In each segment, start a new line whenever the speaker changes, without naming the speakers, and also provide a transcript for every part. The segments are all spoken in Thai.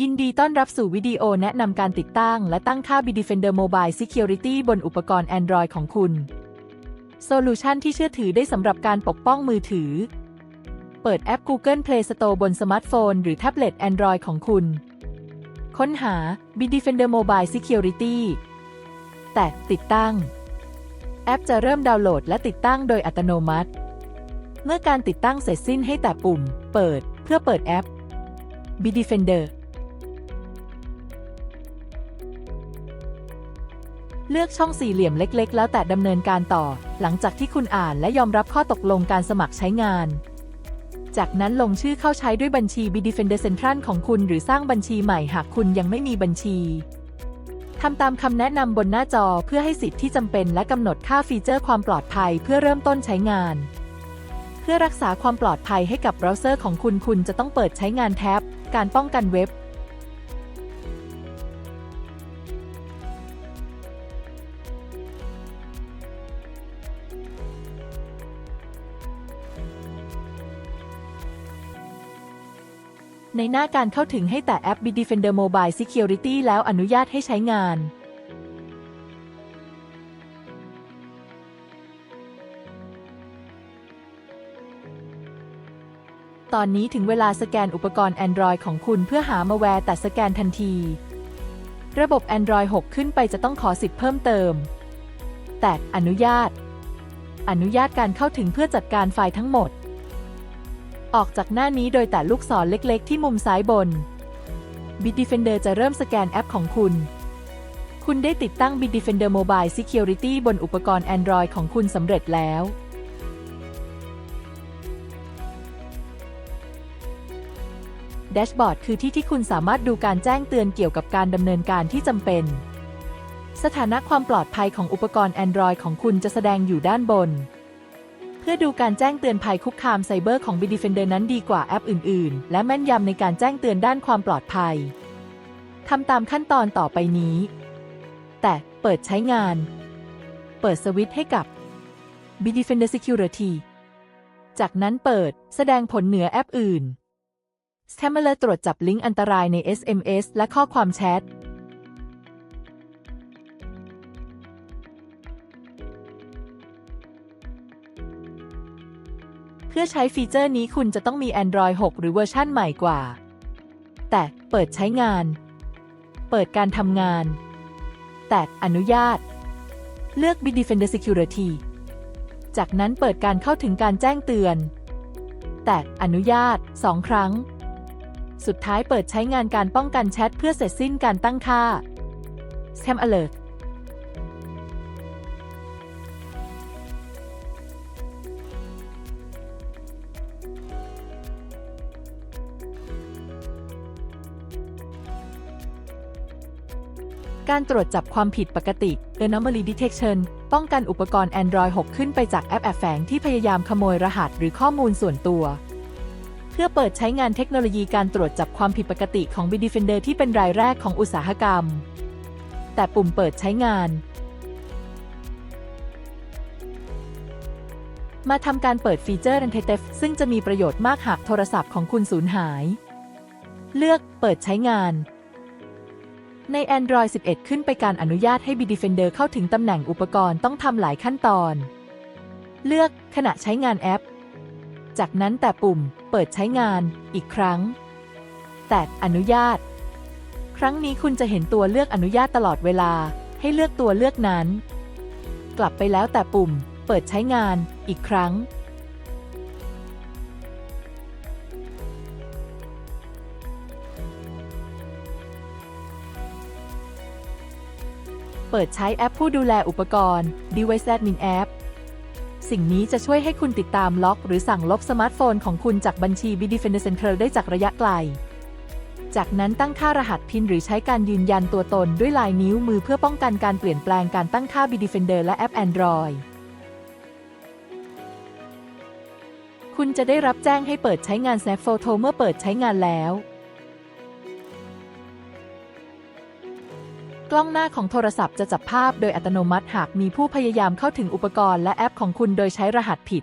ยินดีต้อนรับสู่วิดีโอแนะนำการติดตั้งและตั้งค่า Bitdefender Mobile Security บนอุปกรณ์ Android ของคุณ โซลูชันที่เชื่อถือได้สำหรับการปกป้องมือถือ เปิดแอป Google Play Store บนสมาร์ทโฟน หรือแท็บเล็ต Android ของคุณ ค้นหา Bitdefender Mobile Security แต่ติดตั้ง แอปจะเริ่มดาวน์โหลดและติดตั้งโดยอัตโนมัติ เมื่อการติดตั้งเสร็จสิ้นให้แตะปุ่ม เปิด เพื่อเปิดแอป Bitdefender เลือกช่องสี่เหลี่ยมเล็ก ๆ แล้วแต่ดำเนินการต่อ หลังจากที่คุณอ่านและยอมรับข้อตกลงการสมัครใช้งาน จากนั้นลงชื่อเข้าใช้ด้วยบัญชี Bitdefender Central ของคุณ หรือสร้างบัญชีใหม่หากคุณยังไม่มีบัญชีทำตามคำแนะนำบนหน้าจอเพื่อให้สิทธิ์ที่จำเป็นและกำหนดค่าฟีเจอร์ความปลอดภัยเพื่อเริ่มต้นใช้งาน พื่อรักษาความปลอดภัยให้กับเบราว์เซอร์ของคุณคุณจะต้องเปิดใช้งานแท็บ การป้องกันเว็บ ในหน้าการเข้าถึงให้แต่แอป Bitdefender Mobile Security แล้วอนุญาตให้ใช้งาน ตอนนี้ถึงเวลาสแกนอุปกรณ์ Android ของคุณเพื่อหามาแวร์แต่สแกนทันที ระบบ Android 6 ขึ้นไปจะต้องขอสิทธิ์เพิ่มเติม แต่อนุญาต อนุญาตการเข้าถึงเพื่อจัดการไฟล์ทั้งหมด ออกจากหน้านี้โดยแต่ลูกศรเล็กๆ ที่มุมซ้ายบน Bitdefender จะเริ่มสแกนแอปของคุณ คุณได้ติดตั้ง Bitdefender Mobile Security บนอุปกรณ์ Android ของคุณสำเร็จแล้ว ดชบอร์ดคือที่ที่คุณสามารถดูการแจ้งเตือนเกี่ยวกับการดำเนินการที่จำเป็น สถานะความปลอดภัยของอุปกรณ์ Android ของคุณจะแสดงอยู่ด้านบน เพื่อดูการแจ้งเตือนภัยคุกคามไซเบอร์ของ Bitdefender นั้นดีกว่าแอปอื่น ๆ และแม่นยำในการแจ้งเตือนด้านความปลอดภัยทำตามขั้นตอนต่อไปนี้ แต่เปิดใช้งาน เปิดสวิตช์ให้กับ Bitdefender Security จากนั้นเปิดแสดงผลเหนือแอปอื่น s c a m m e r ตรวจจับลิงก์อันตรายใน SMS และข้อความแชท เพื่อใช้ฟีเจอร์นี้คุณจะต้องมี Android 6 หรือเวอร์ชั่นใหม่กว่า แต่เปิดใช้งาน เปิดการทำงาน แต่อนุญาต เลือก Bitdefender Security จากนั้นเปิดการเข้าถึงการแจ้งเตือน แต่อนุญาต 2 ครั้ง สุดท้ายเปิดใช้งานการป้องกันแชทเพื่อเสร็จสิ้นการตั้งค่า Scam Alert การตรวจจับความผิดปกติ Anomaly Detection ป้องกันอุปกรณ์ Android 6 ขึ้นไปจากแอปแอบแฝงที่พยายามขโมยรหัสหรือข้อมูลส่วนตัว พื่อเปิดใช้งานเทคโนโลยีการตรวจจับความผิดปกติของ Bitdefender ที่เป็นรายแรกของอุตสาหกรรม แต่ปุ่มเปิดใช้งาน มาทำการเปิดฟีเจอร์ Anti-Theft ซึ่งจะมีประโยชน์มากหากโทรศัพท์ของคุณสูญหาย เลือกเปิดใช้งานใน Android 11 ขึ้นไปการอนุญาตให้ Bitdefender เข้าถึงตำแหน่งอุปกรณ์ต้องทำหลายขั้นตอน เลือกขณะใช้งานแอป จากนั้นแต่ปุ่มเปิดใช้งานอีกครั้ง แต่อนุญาต ครั้งนี้คุณจะเห็นตัวเลือกอนุญาตตลอดเวลา ให้เลือกตัวเลือกนั้น กลับไปแล้วแต่ปุ่ม เปิดใช้งานอีกครั้ง เปิดใช้แอปผู้ดูแลอุปกรณ์ Device Admin App สิ่งนี้จะช่วยให้คุณติดตามล็อก หรือสั่งลบสมาร์ทโฟนของคุณจากบัญชี Bitdefender Central ได้จากระยะไกล จากนั้นตั้งค่ารหัสพินหรือใช้การยืนยันตัวตนด้วยลายนิ้วมือเพื่อป้องกันการเปลี่ยนแปลงการตั้งค่า b d e f e n d e r และแอป Android คุณจะได้รับแจ้งให้เปิดใช้งาน Snap Photo เมื่อเปิดใช้งานแล้ว กล้องหน้าของโทรศัพท์จะจับภาพโดยอัตโนมัติหากมีผู้พยายามเข้าถึงอุปกรณ์และแอปของคุณโดยใช้รหัสผิด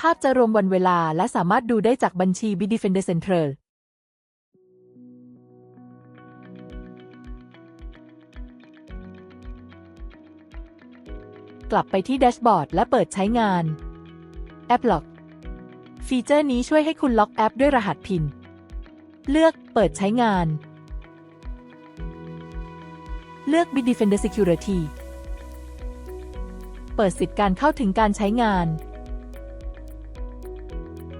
ภาพจะรวมวันเวลาและสามารถดูได้จากบัญชี b i d e f e n d e r Central กลับไปที่แดชบอร์ดและเปิดใช้งาน แอปล็อก ฟีเจอร์นี้ช่วยให้คุณล็อกแอปด้วยรหัสพิน เลือกเปิดใช้งาน เลือก Bitdefender Security เปิดสิทธิ์การเข้าถึงการใช้งาน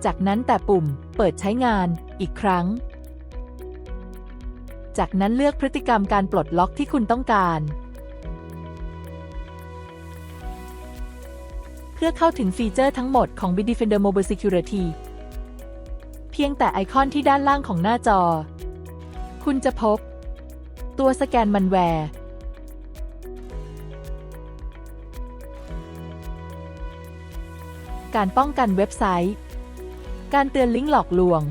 จากนั้นแต่ปุ่มเปิดใช้งานอีกครั้ง จากนั้นเลือกพฤติกรรมการปลดล็อกที่คุณต้องการ เพื่อเข้าถึงฟีเจอร์ทั้งหมดของ Bitdefender Mobile Security เพียงแต่ไอคอนที่ด้านล่างของหน้าจอ คุณจะพบ ตัวสแกนมันแวร์การป้องกันเว็บไซต์ การเตือนลิงก์หลอกลวง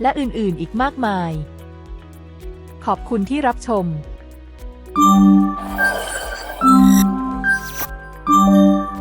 และอื่น ๆ อีกมากมาย ขอบคุณที่รับชม